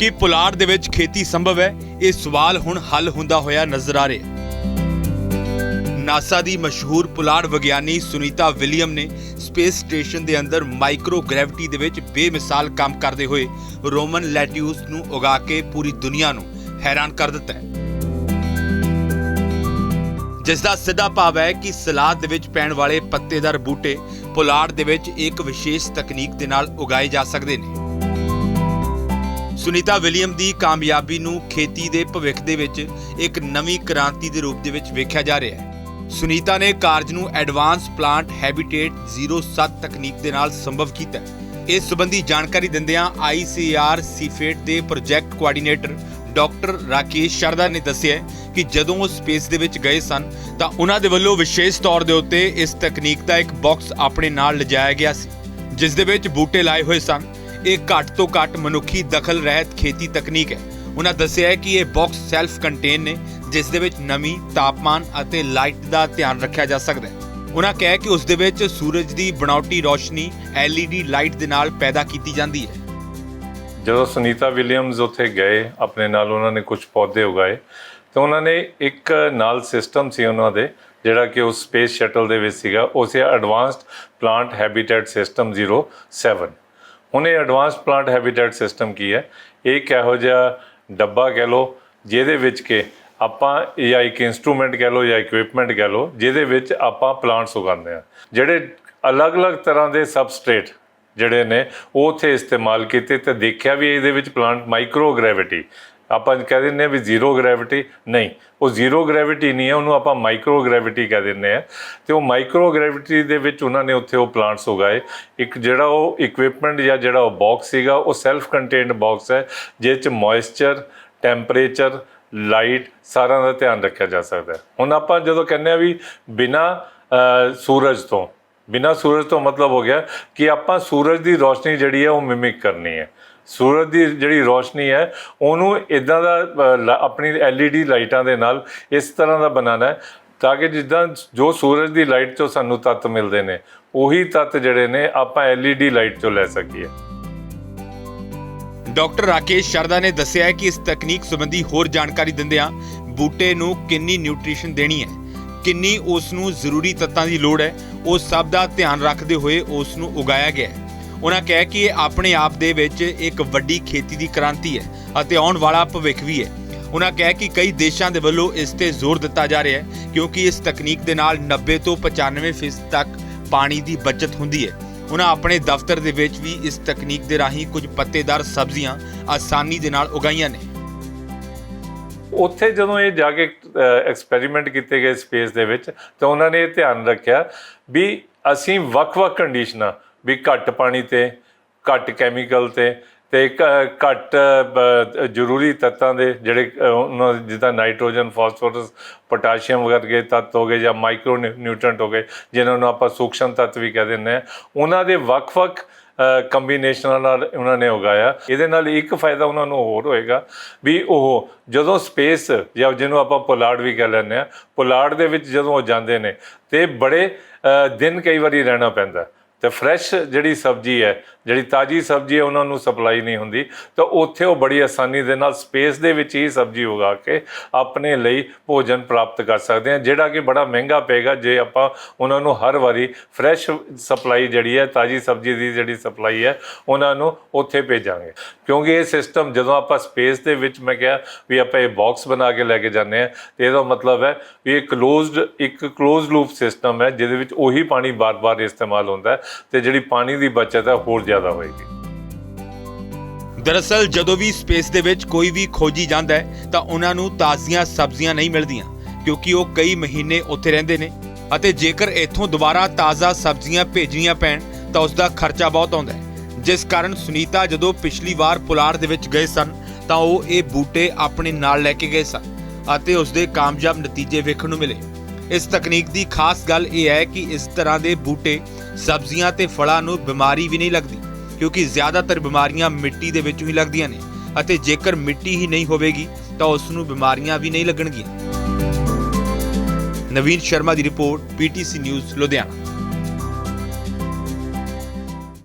ਕੀ ਪੁਲਾੜ ਦੇ ਵਿੱਚ ਖੇਤੀ ਸੰਭਵ ਹੈ, ਇਹ ਸਵਾਲ ਹੁਣ ਹੱਲ ਹੁੰਦਾ ਹੋਇਆ ਨਜ਼ਰ ਆ ਰਿਹਾ ਨਾਸਾ ਦੀ ਮਸ਼ਹੂਰ ਪੁਲਾੜ ਵਿਗਿਆਨੀ ਸੁਨੀਤਾ ਵਿਲੀਅਮ ਨੇ ਸਪੇਸ ਸਟੇਸ਼ਨ ਦੇ ਅੰਦਰ ਮਾਈਕਰੋ ਗ੍ਰੈਵਿਟੀ ਦੇ ਵਿੱਚ ਬੇਮਿਸਾਲ ਕੰਮ ਕਰਦੇ ਹੋਏ ਰੋਮਨ ਲੈਟਿਊਸ ਨੂੰ ਉਗਾ ਕੇ ਪੂਰੀ ਦੁਨੀਆ ਨੂੰ ਹੈਰਾਨ ਕਰ ਦਿੱਤਾ ਹੈ। ਜਿਸ ਦਾ ਸਿੱਧਾ ਭਾਵ ਹੈ ਕਿ ਸਲਾਦ ਦੇ ਵਿੱਚ ਪੈਣ ਵਾਲੇ ਪੱਤੇਦਾਰ ਬੂਟੇ ਪੁਲਾੜ ਦੇ ਵਿੱਚ ਇੱਕ ਵਿਸ਼ੇਸ਼ ਤਕਨੀਕ ਦੇ ਨਾਲ ਉਗਾਏ ਜਾ ਸਕਦੇ ਨੇ। ਸੁਨੀਤਾ ਵਿਲੀਅਮ ਦੀ ਕਾਮਯਾਬੀ ਨੂੰ ਖੇਤੀ ਦੇ ਭਵਿੱਖ ਦੇ ਵਿੱਚ ਇੱਕ ਨਵੀਂ ਕ੍ਰਾਂਤੀ ਦੇ ਰੂਪ ਦੇ ਵਿੱਚ ਵੇਖਿਆ ਜਾ ਰਿਹਾ ਹੈ ਸੁਨੀਤਾ ਨੇ ਕਾਰਜ ਨੂੰ ਐਡਵਾਂਸ ਪਲਾਂਟ ਹੈਬਿਟੇਟ 07 ਤਕਨੀਕ ਦੇ ਨਾਲ ਸੰਭਵ ਕੀਤਾ ਹੈ। ਇਸ ਸੰਬੰਧੀ ਜਾਣਕਾਰੀ ਦਿੰਦਿਆਂ ICR ਸੀਫੇਟ ਦੇ project coordinator doctor Rakesh Sharda ਨੇ ਦੱਸਿਆ ਕਿ ਜਦੋਂ ਉਹ ਸਪੇਸ ਦੇ ਵਿੱਚ ਗਏ ਸਨ, ਤਾਂ ਉਹਨਾਂ ਦੇ ਵੱਲੋਂ ਵਿਸ਼ੇਸ਼ ਤੌਰ ਦੇ ਉੱਤੇ ਇਸ ਤਕਨੀਕ ਦਾ ਇੱਕ ਬਾਕਸ ਆਪਣੇ ਨਾਲ ਲਿਜਾਇਆ ਗਿਆ ਸੀ, ਜਿਸ ਦੇ ਵਿੱਚ ਬੂਟੇ ਲਾਏ ਹੋਏ ਸਨ ਇਹ ਘੱਟ ਤੋਂ ਘੱਟ ਮਨੁੱਖੀ ਦਖਲ ਰਹਿਤ ਖੇਤੀ ਤਕਨੀਕ ਹੈ। ਉਹਨਾਂ ਦੱਸਿਆ ਹੈ ਕਿ ਇਹ ਬਾਕਸ ਸੈਲਫ ਕੰਟੇਨ ਨੇ, ਜਿਸ ਦੇ ਵਿੱਚ ਨਮੀ, ਤਾਪਮਾਨ ਅਤੇ ਲਾਈਟ ਦਾ ਧਿਆਨ ਰੱਖਿਆ ਜਾ ਸਕਦਾ ਹੈ। ਉਹਨਾਂ ਕਿਹਾ ਕਿ ਉਸ ਦੇ ਵਿੱਚ ਸੂਰਜ ਦੀ ਬਣਾਉਟੀ ਰੋਸ਼ਨੀ, LED ਲਾਈਟ ਦੇ ਨਾਲ ਪੈਦਾ ਕੀਤੀ ਜਾਂਦੀ ਹੈ। ਜਦੋਂ ਸੁਨੀਤਾ ਵਿਲੀਅਮਸ ਉੱਥੇ ਗਏ, ਆਪਣੇ ਨਾਲ ਉਹਨਾਂ ਨੇ ਕੁਝ ਪੌਦੇ ਉਗਾਏ, ਤਾਂ ਉਹਨਾਂ ਨੇ ਇੱਕ ਨਾਲ ਸਿਸਟਮ ਸੀ ਉਹਨਾਂ ਦੇ, ਜਿਹੜਾ ਕਿ ਉਸ ਸਪੇਸ ਸ਼ਟਲ ਦੇ ਵਿੱਚ ਸੀਗਾ, ਉਹ ਸੀ ਐਡਵਾਂਸਡ ਪਲਾਂਟ ਹੈਬਿਟੇਟ ਸਿਸਟਮ 07 ਹੁਣ ਇਹ ਐਡਵਾਂਸਡ ਪਲਾਂਟ ਹੈਬਿਟੇਟ ਸਿਸਟਮ ਕੀ ਹੈ? ਇਹ ਕਿਹੋ ਜਿਹਾ ਡੱਬਾ ਕਹਿ ਲਓ, ਜਿਹਦੇ ਵਿੱਚ ਕਿ ਆਪਾਂ ਜਾਂ ਇੱਕ ਇਨਸਟਰੂਮੈਂਟ ਕਹਿ ਲਓ ਜਾਂ ਇਕਵਿਪਮੈਂਟ ਕਹਿ ਲਓ, ਜਿਹਦੇ ਵਿੱਚ ਆਪਾਂ ਪਲਾਂਟਸ ਉਗਾਉਂਦੇ ਆ ਜਿਹੜੇ ਅਲੱਗ-ਅਲੱਗ ਤਰ੍ਹਾਂ ਦੇ ਸਬਸਟ੍ਰੇਟ ਜਿਹੜੇ ਨੇ, ਉਹ ਉੱਥੇ ਇਸਤੇਮਾਲ ਕੀਤੇ ਤੇ ਦੇਖਿਆ ਵੀ ਇਹਦੇ ਵਿੱਚ ਪਲਾਂਟ ਮਾਈਕਰੋ ਗ੍ਰੈਵਿਟੀ ਆਪਾਂ ਕਹਿ ਦਿੰਦੇ ਆ ਵੀ ਜ਼ੀਰੋ ਗ੍ਰੈਵਿਟੀ ਨਹੀਂ, ਉਹ ਜ਼ੀਰੋ ਗ੍ਰੈਵਿਟੀ ਨਹੀਂ ਹੈ, ਉਹਨੂੰ ਆਪਾਂ ਮਾਈਕਰੋ ਗ੍ਰੈਵਿਟੀ ਕਹਿ ਦਿੰਦੇ ਆ ਤੇ ਉਹ ਮਾਈਕਰੋ ਗ੍ਰੈਵਿਟੀ ਦੇ ਵਿੱਚ ਉਹਨਾਂ ਨੇ ਉੱਥੇ ਉਹ ਪਲਾਂਟਸ ਉਗਾਏ। ਇੱਕ ਜਿਹੜਾ ਉਹ ਇਕਵਿਪਮੈਂਟ ਜਾਂ ਜਿਹੜਾ ਉਹ ਬਾਕਸ ਸੀਗਾ, ਉਹ ਸੈਲਫ ਕੰਟੇਨਡ ਬਾਕਸ ਹੈ, ਜਿਹਦੇ ਚ ਮੋਇਸਚਰ ਟੈਂਪਰੇਚਰ ਲਾਈਟ ਸਾਰਿਆਂ ਦਾ ਧਿਆਨ ਰੱਖਿਆ ਜਾ ਸਕਦਾ ਹੈ। ਹੁਣ ਆਪਾਂ ਜਦੋਂ ਕਹਿੰਦੇ ਆ ਵੀ ਬਿਨਾ ਸੂਰਜ ਤੋਂ ਬਿਨਾ ਸੂਰਜ ਤੋਂ ਮਤਲਬ ਹੋ ਗਿਆ ਕਿ ਆਪਾਂ ਸੂਰਜ ਦੀ ਰੋਸ਼ਨੀ ਜਿਹੜੀ ਹੈ ਉਹ ਮਿਮਿਕ ਕਰਨੀ ਹੈ। ਸੂਰਜ ਦੀ ਜਿਹੜੀ ਰੋਸ਼ਨੀ ਹੈ ਉਹਨੂੰ ਇਦਾਂ ਦਾ ਅ, ਲ- ਆਪਣੀ LED ਲਾਈਟਾਂ ਦੇ ਨਾਲ ਇਸ ਤਰ੍ਹਾਂ ਦਾ ਬਣਾਉਣਾ ਹੈ ਤਾਂ ਕਿ ਜਿੱਦਾਂ ਜੋ ਸੂਰਜ ਦੀ ਲਾਈਟ ਤੋਂ ਸਾਨੂੰ ਤੱਤ ਮਿਲਦੇ ਨੇ ਉਹੀ ਤੱਤ ਜਿਹੜੇ ਨੇ ਆਪਾਂ LED ਲਾਈਟ ਤੋਂ ਲੈ ਸਕੀਏ। ਡਾਕਟਰ ਰਾਕੇਸ਼ ਸ਼ਰਦਾ ਨੇ ਦੱਸਿਆ ਕਿ ਇਸ ਤਕਨੀਕ ਸੰਬੰਧੀ ਹੋਰ ਜਾਣਕਾਰੀ ਦਿੰਦਿਆਂ ਬੂਟੇ ਨੂੰ ਕਿੰਨੀ ਨਿਊਟ੍ਰੀਸ਼ਨ ਦੇਣੀ ਹੈ। ਕਿੰਨੀ ਉਸ ਨੂੰ ਜ਼ਰੂਰੀ ਤੱਤਾਂ ਦੀ ਲੋੜ ਹੈ, ਉਹ ਸਭ ਦਾ ਧਿਆਨ ਰੱਖਦੇ ਹੋਏ ਉਸ ਨੂੰ ਉਗਾਇਆ ਗਿਆ ਹੈ। ਉਹਨਾਂ ਕਹਿ ਕਿ ਇਹ ਆਪਣੇ ਆਪ ਦੇ ਵਿੱਚ ਇੱਕ ਵੱਡੀ ਖੇਤੀ ਦੀ ਕ੍ਰਾਂਤੀ ਹੈ ਅਤੇ ਆਉਣ ਵਾਲਾ ਭਵਿੱਖ ਵੀ ਹੈ। ਉਹਨਾਂ ਕਹਿ ਕਿ ਕਈ ਦੇਸ਼ਾਂ ਦੇ ਵੱਲੋਂ ਇਸ ਤੇ ਜ਼ੋਰ ਦਿੱਤਾ ਜਾ ਰਿਹਾ ਹੈ, ਕਿਉਂਕਿ ਇਸ ਤਕਨੀਕ ਦੇ ਨਾਲ 90 ਤੋਂ 95% ਤੱਕ ਪਾਣੀ ਦੀ ਬਚਤ ਹੁੰਦੀ ਹੈ। ਉਹਨਾਂ ਆਪਣੇ ਦਫ਼ਤਰ ਦੇ ਵਿੱਚ ਵੀ ਇਸ ਤਕਨੀਕ ਦੇ ਰਾਹੀਂ ਕੁਝ ਪੱਤੇਦਾਰ ਸਬਜ਼ੀਆਂ ਆਸਾਨੀ ਦੇ ਨਾਲ ਉਗਾਈਆਂ ਨੇ। ਉੱਥੇ ਜਦੋਂ ਇਹ ਜਾ ਕੇ ਐਕਸਪੈਰੀਮੈਂਟ ਕੀਤੇ ਗਏ ਸਪੇਸ ਦੇ ਵਿੱਚ, ਤਾਂ ਉਹਨਾਂ ਨੇ ਇਹ ਧਿਆਨ ਰੱਖਿਆ ਵੀ ਅਸੀਂ ਵੱਖ-ਵੱਖ ਕੰਡੀਸ਼ਨਾਂ ਵੀ ਘੱਟ ਪਾਣੀ ਤੇ, ਘੱਟ ਕੈਮੀਕਲ ਤੇ ਤੇ ਘੱਟ ਜ਼ਰੂਰੀ ਤੱਤਾਂ ਦੇ ਜਿਹੜੇ ਉਹਨਾਂ ਜਿੱਦਾਂ ਨਾਈਟ੍ਰੋਜਨ ਫਾਸਫੋਰਸ ਪੋਟਾਸ਼ੀਅਮ ਵਰਗੇ ਤੱਤ ਹੋ ਗਏ ਜਾਂ ਮਾਈਕਰੋ ਨਿਊਟ੍ਰੈਂਟ ਹੋ ਗਏ, ਜਿਨ੍ਹਾਂ ਨੂੰ ਆਪਾਂ ਸੂਖਸ਼ਮ ਤੱਤ ਵੀ ਕਹਿ ਦਿੰਦੇ ਆ, ਉਹਨਾਂ ਦੇ ਵੱਖ-ਵੱਖ ਕੰਬੀਨੇਸ਼ਨਾਂ ਨਾਲ ਉਹਨਾਂ ਨੇ ਉਗਾਇਆ। ਇਹਦੇ ਨਾਲ ਇੱਕ ਫਾਇਦਾ ਉਹਨਾਂ ਨੂੰ ਹੋਰ ਹੋਏਗਾ ਵੀ ਉਹ ਜਦੋਂ ਸਪੇਸ ਜਾਂ ਜਿਹਨੂੰ ਆਪਾਂ ਪੁਲਾੜ ਵੀ ਕਹਿ ਲੈਂਦੇ ਆ ਪੁਲਾੜ ਦੇ ਵਿੱਚ ਜਦੋਂ ਉਹ ਜਾਂਦੇ ਨੇ ਤੇ ਬੜੇ ਅ, ਦਿਨ ਕਈ ਵਾਰੀ ਰਹਿਣਾ ਪੈਂਦਾ। ਤੇ ਫਰੈਸ਼ ਜਿਹੜੀ ਸਬਜ਼ੀ ਹੈ, ਜਿਹੜੀ ਤਾਜੀ ਸਬਜ਼ੀ ਹੈ, ਉਹਨਾਂ ਨੂੰ ਸਪਲਾਈ ਨਹੀਂ ਹੁੰਦੀ। ਤਾਂ ਉੱਥੇ ਉਹ ਬੜੀ ਆਸਾਨੀ ਦੇ ਨਾਲ ਸਪੇਸ ਦੇ ਵਿੱਚ ਹੀ ਸਬਜ਼ੀ ਉਗਾ ਕੇ ਆਪਣੇ ਲਈ ਭੋਜਨ ਪ੍ਰਾਪਤ ਕਰ ਸਕਦੇ ਆ, ਜਿਹੜਾ ਕਿ ਬੜਾ ਮਹਿੰਗਾ ਪਏਗਾ ਜੇ ਆਪਾਂ ਉਹਨਾਂ ਨੂੰ ਹਰ ਵਾਰੀ ਫਰੈਸ਼ ਸਪਲਾਈ ਜਿਹੜੀ ਹੈ, ਤਾਜੀ ਸਬਜ਼ੀ ਦੀ ਜਿਹੜੀ ਸਪਲਾਈ ਹੈ, ਉਹਨਾਂ ਨੂੰ ਉੱਥੇ ਭੇਜਾਂਗੇ। ਕਿਉਂਕਿ ਇਹ ਸਿਸਟਮ ਜਦੋਂ ਆਪਾਂ ਸਪੇਸ ਦੇ ਵਿੱਚ ਮੈਂ ਕਿਹਾ ਵੀ ਆਪਾਂ ਇਹ ਬਾਕਸ ਬਣਾ ਕੇ ਲੈ ਕੇ ਜਾਂਦੇ ਆ, ਤੇ ਇਹਦਾ ਮਤਲਬ ਹੈ ਵੀ ਇਹ ਕਲੋਜ਼ਡ ਇੱਕ ਕਲੋਜ਼ ਲੂਪ ਸਿਸਟਮ ਹੈ, ਜਿਹਦੇ ਵਿੱਚ ਉਹੀ ਪਾਣੀ ਬਾਰ-ਬਾਰ ਇਸਤੇਮਾਲ ਹੁੰਦਾ ਹੈ। ਤੇ ਜਿਹੜੀ ਪਾਣੀ ਦੀ ਬਚਤ ਹੈ ਹੋਰ ਜ਼ਿਆਦਾ ਹੋਏਗੀ। ਦਰਅਸਲ ਜਦੋਂ ਵੀ ਸਪੇਸ ਦੇ ਵਿੱਚ ਕੋਈ ਵੀ ਖੋਜੀ ਜਾਂਦਾ ਹੈ, ਤਾਂ ਉਹਨਾਂ ਨੂੰ ਤਾਜ਼ੀਆਂ ਸਬਜ਼ੀਆਂ ਨਹੀਂ ਮਿਲਦੀਆਂ, ਕਿਉਂਕਿ ਉਹ ਕਈ ਮਹੀਨੇ ਉੱਥੇ ਰਹਿੰਦੇ ਨੇ। ਅਤੇ ਜੇਕਰ ਇੱਥੋਂ ਦੁਬਾਰਾ ਤਾਜ਼ਾ ਸਬਜ਼ੀਆਂ ਭੇਜਣੀਆਂ ਪੈਣ, ਤਾਂ ਉਸ ਦਾ ਖਰਚਾ ਬਹੁਤ ਆਉਂਦਾ ਹੈ। ਜਿਸ ਕਾਰਨ ਸੁਨੀਤਾ ਜਦੋਂ ਪਿਛਲੀ ਵਾਰ ਪੁਲਾੜ ਦੇ ਵਿੱਚ ਗਏ ਸਨ, ਤਾਂ ਉਹ ਇਹ ਬੂਟੇ ਆਪਣੇ ਨਾਲ ਲੈ ਕੇ ਗਏ ਸਨ ਅਤੇ ਉਸ ਦੇ ਕਾਮਯਾਬ ਨਤੀਜੇ ਵੇਖਣ ਨੂੰ ਮਿਲੇ। ਇਸ ਤਕਨੀਕ ਦੀ ਖਾਸ ਗੱਲ ਇਹ ਹੈ ਕਿ ਇਸ ਤਰ੍ਹਾਂ ਦੇ ਬੂਟੇ ਸਬਜ਼ੀਆਂ ਤੇ ਫਲਾਂ ਨੂੰ ਬਿਮਾਰੀ ਵੀ ਨਹੀਂ ਲੱਗਦੀ, ਕਿਉਂਕਿ ਜ਼ਿਆਦਾਤਰ ਬਿਮਾਰੀਆਂ ਮਿੱਟੀ ਦੇ ਵਿੱਚੋਂ ਹੀ ਲੱਗਦੀਆਂ ਨੇ ਅਤੇ ਜੇਕਰ ਮਿੱਟੀ ਹੀ ਨਹੀਂ ਹੋਵੇਗੀ ਤਾਂ ਉਸ ਨੂੰ ਬਿਮਾਰੀਆਂ ਵੀ ਨਹੀਂ ਲੱਗਣਗੀਆਂ। ਨਵੀਨ ਸ਼ਰਮਾ ਦੀ ਰਿਪੋਰਟ ਪੀਟੀਸੀ ਨਿਊਜ਼, ਲੁਧਿਆਣਾ।